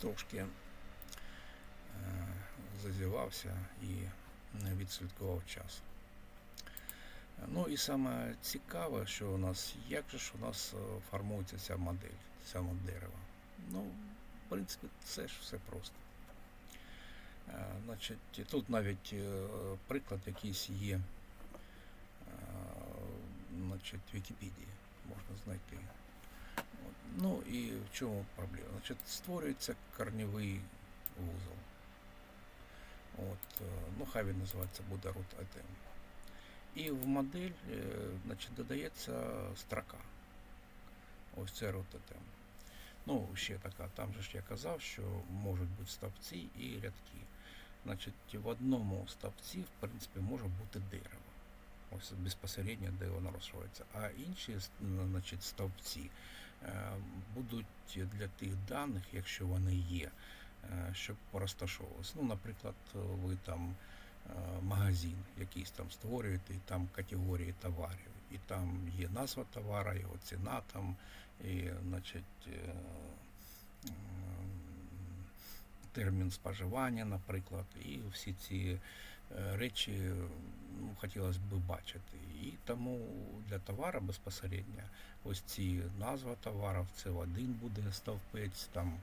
трошки е, зазівався і не відслідкував час. Ну і саме цікаве, що у нас, як же ж у нас е, формується ця модель, саме дерева. Ну, в принципі, це ж все просто. Е, Значить, тут навіть приклад якийсь є значить, в Вікіпедії можна знайти. Ну і в чому проблема? Значить, створюється корневий вузол. От, е, ну, хай він називається буде root item. І в модель е, значить, додається строка. Ось це root item. Ну, ще така, там же ж я казав, що можуть бути стовпці і рядки. Значить, в одному стовпці, в принципі, може бути дерево. Ось безпосередньо, де воно розшивається. А інші значить, стовпці будуть для тих даних, якщо вони є, е, щоб розташовувалися. Ну, наприклад, ви там е, магазин якийсь там створюєте, і там категорії товарів, і там є назва товара, його ціна там, і, значить, е, термін споживання, наприклад, і всі ці е, речі ну, хотілося б бачити. І тому для товара безпосередньо ось ці назва товарів, це один буде стовпець, там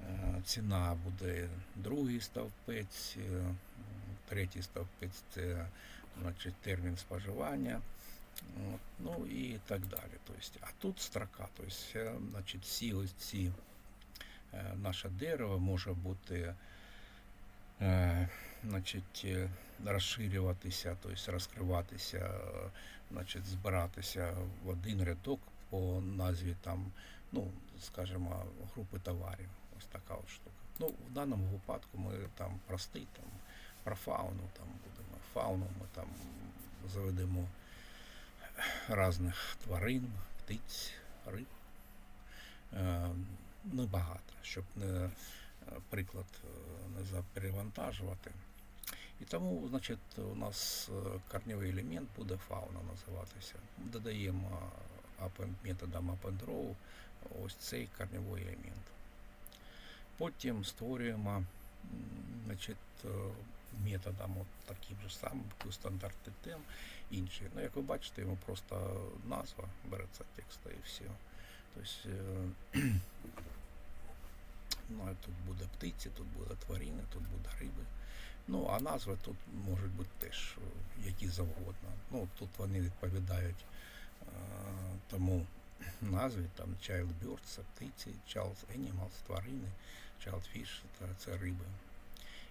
е, ціна буде другий стовпець, е, третій стовпець це значить, термін споживання. Ну і так далі. Тобто, а тут строка, тобто, е, значить, всі ось ці е, наше дерево може бути е, значить, е, розширюватися, тобто розкриватися, е, значить, збиратися в один рядок по назві там, ну, скажімо, групи товарів. Ось така от штука. Ну, в даному випадку ми там простий, там, про фауну там будемо. Фауну ми там заведемо різних тварин, птиць, риб. Е, Небагато, щоб не приклад е, не заперевантажувати. І тому, значить, у нас е, корневий елемент буде фауна називатися. Додаємо append, методом append-row ось цей корневий елемент. Потім створюємо значить, е, методом от таким же самим, стандарт тем, інший. Ну, як ви бачите, йому просто назва береться текста і все. Тобто, тут буде птиці, тут буде тварини, тут буде риби. Ну, а назви тут можуть бути теж е, які завгодно. Ну, тут вони відповідають е, тому назві, там Child Birds, птиці, Child Animals, тварини, Child Fish, це, риби.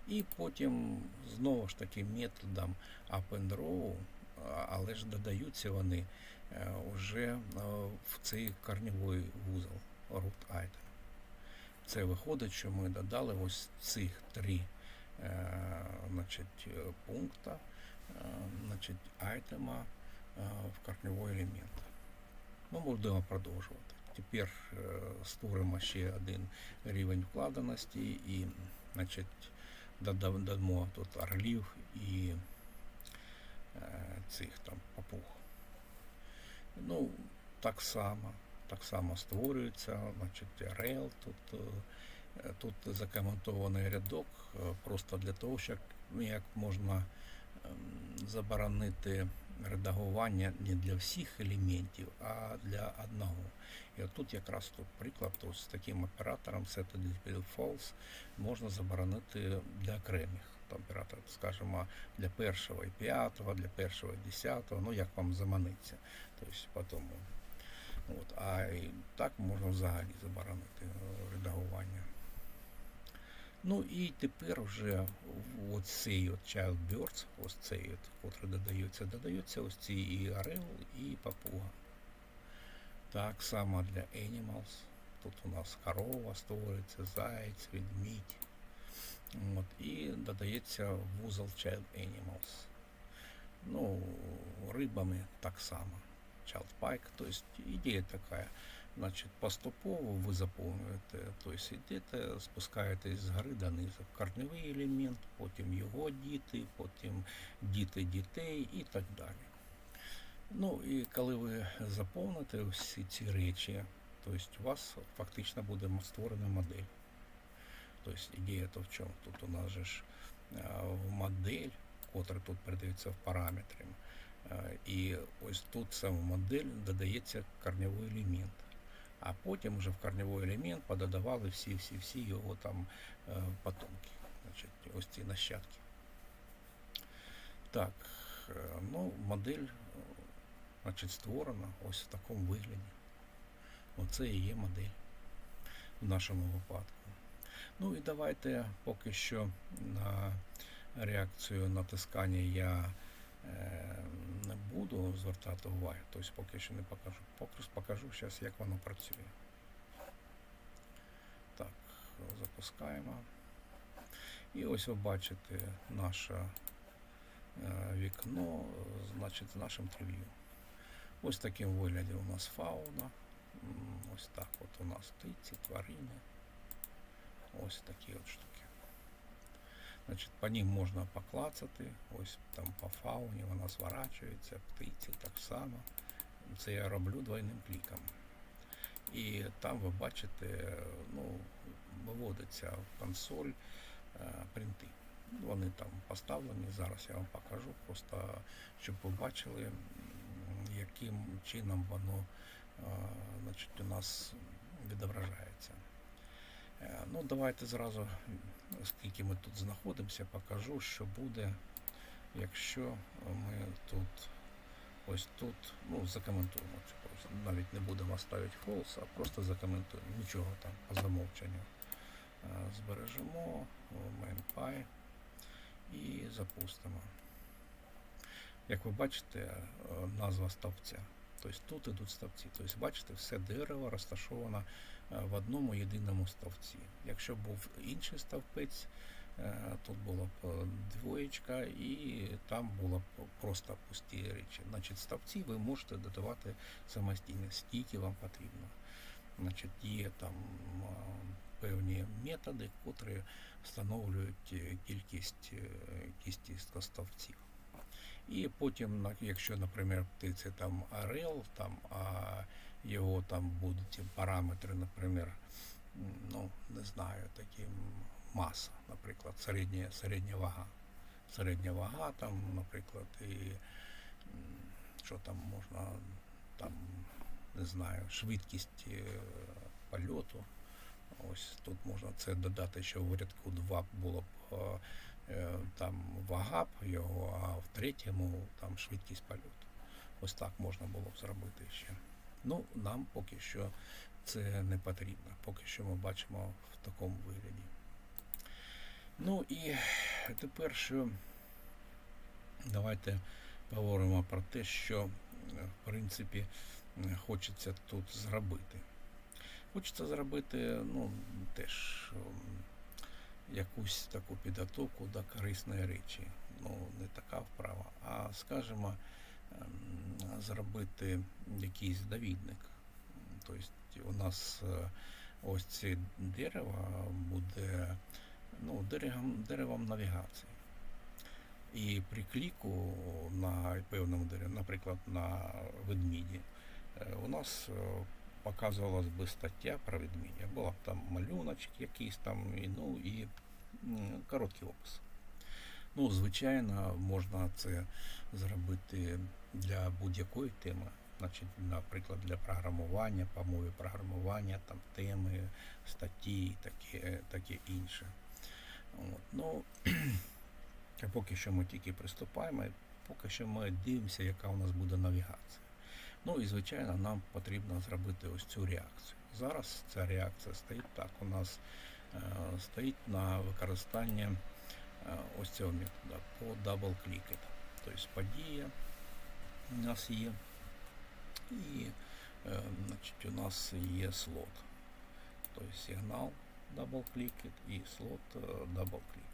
І потім знову ж таки методом up and row, але ж додаються вони вже е, в цей корневий вузол root item. Це виходить, що ми додали ось цих три е, значить, пункта, е, значить, айтема е, в корневий елемент. Ми будемо продовжувати. Тепер створимо ще один рівень вкладеності і значить, додам- додамо тут орлів і цих там папуг. Ну, так само, так само створюється, значить, рейл тут, е, тут закоментований рядок е, просто для того, щоб ну, як можна ем, заборонити редагування не для всіх елементів, а для одного. І отут якраз тут приклад, то з таким оператором set false можна заборонити для окремих операторів, скажімо, для першого і п'ятого, для першого і десятого, ну як вам заманиться. Тобто потім. От, а і так можна взагалі заборонити е, редагування. Ну і тепер вже в от Child Birds, ось цей, от, котрий додається, додаються ось ці і орел, і папуга. Так само для Animals. Тут у нас корова створюється, заєць, ведмідь. От, і додається вузол Child Animals. Ну, рибами так само. Child Pike, то есть идея такая. Значить, поступово ви заповнюєте, тобто йдете, спускаєтесь з гори донизу. Корневий елемент, потім його діти, потім діти дітей і так далі. Ну і коли ви заповните всі ці речі, тобто у вас фактично буде створена модель. Тобто ідея то в чому? Тут у нас же ж модель, котра тут передається в параметри. Е, І ось тут саме модель додається корневий елемент. А потім вже в корневий елемент пододавали всі-всі-всі його там е, потомки. Значить, ось ці нащадки. Так, е, ну, модель значить, створена ось в такому вигляді. Оце і є модель в нашому випадку. Ну і давайте поки що на реакцію натискання я не буду звертати уваги, тобто поки що не покажу. Поки покажу зараз, як воно працює. Так, запускаємо. І ось ви бачите наше е, вікно, значить, з нашим трев'ю. Ось таким вигляді у нас фауна. Ось так от у нас птиці, тварини. Ось такі от штуки. Значить, по ним можна поклацати. Ось там по фауні вона зворачується, птиці так само. Це я роблю двойним кліком. І там ви бачите, ну, виводиться в консоль е, принти. Ну, Вони там поставлені. Зараз я вам покажу, просто щоб ви бачили, яким чином воно е, значить, у нас відображається. Ну, давайте зразу, оскільки ми тут знаходимося, покажу, що буде, якщо ми тут, ось тут, ну, закоментуємо. Навіть не будемо ставити false, а просто закоментуємо. Нічого там по замовченню. Е, Збережемо MainPy і запустимо. Як ви бачите, е, назва стовпця. Тобто тут ідуть стовпці. Тобто, бачите, все дерево розташовано е, в одному єдиному стовпці. Якщо був інший стовпець, е, тут була б е, двоєчка і там було б просто пусті речі. Значить, стовпці ви можете додавати самостійно, скільки вам потрібно. Значить, є там е, певні методи, котрі встановлюють е, кількість е, кількість стовпців. І потім, якщо, наприклад, птиця там орел, там, а його там будуть параметри, наприклад, ну, не знаю, такі маса, наприклад, середня, середня вага. Середня вага там, наприклад, і що там можна, там, не знаю, швидкість е, польоту. Ось тут можна це додати, що в рядку 2 було б е, е, там вага б його, а в третьому там швидкість польоту. Ось так можна було б зробити ще. Ну, нам поки що це не потрібно. Поки що ми бачимо в такому вигляді. Ну і тепер що давайте поговоримо про те, що е, в принципі хочеться тут зробити. Хочеться зробити, ну, теж ем, якусь таку підготовку до корисної речі. Ну, не така вправа, а скажімо, ем, зробити якийсь довідник. Тобто у нас е, ось це дерево буде ну, деревом, деревом навігації. І при кліку на певному дереві, наприклад, на ведміді, е, у нас е, показувалась би стаття про ведмідя. Була б там малюночок якийсь там, і, ну і короткий опис. Ну, звичайно, можна це зробити для будь-якої теми. Значить, наприклад, для програмування, по мові програмування, там теми, статті і таке, таке інше. От. Ну, поки що ми тільки приступаємо, поки що ми дивимося, яка у нас буде навігація. Ну і звичайно, нам потрібно зробити ось цю реакцію. Зараз ця реакція стоїть так. У нас е, стоїть на використання е, ось цього методу по click. Тобто подія у нас є. І е, значить, у нас є слот. Тобто сигнал double click і слот е, double click.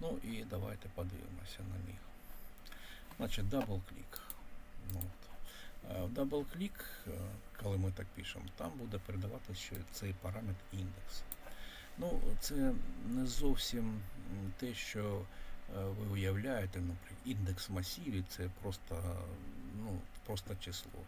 Ну і давайте подивимося на них. Значить, double click. Ну. Е, В double click, е, коли ми так пишемо, там буде передавати ще цей параметр індекс. Ну, це не зовсім те, що ви уявляєте, наприклад, індекс масивів це просто, ну, просто число.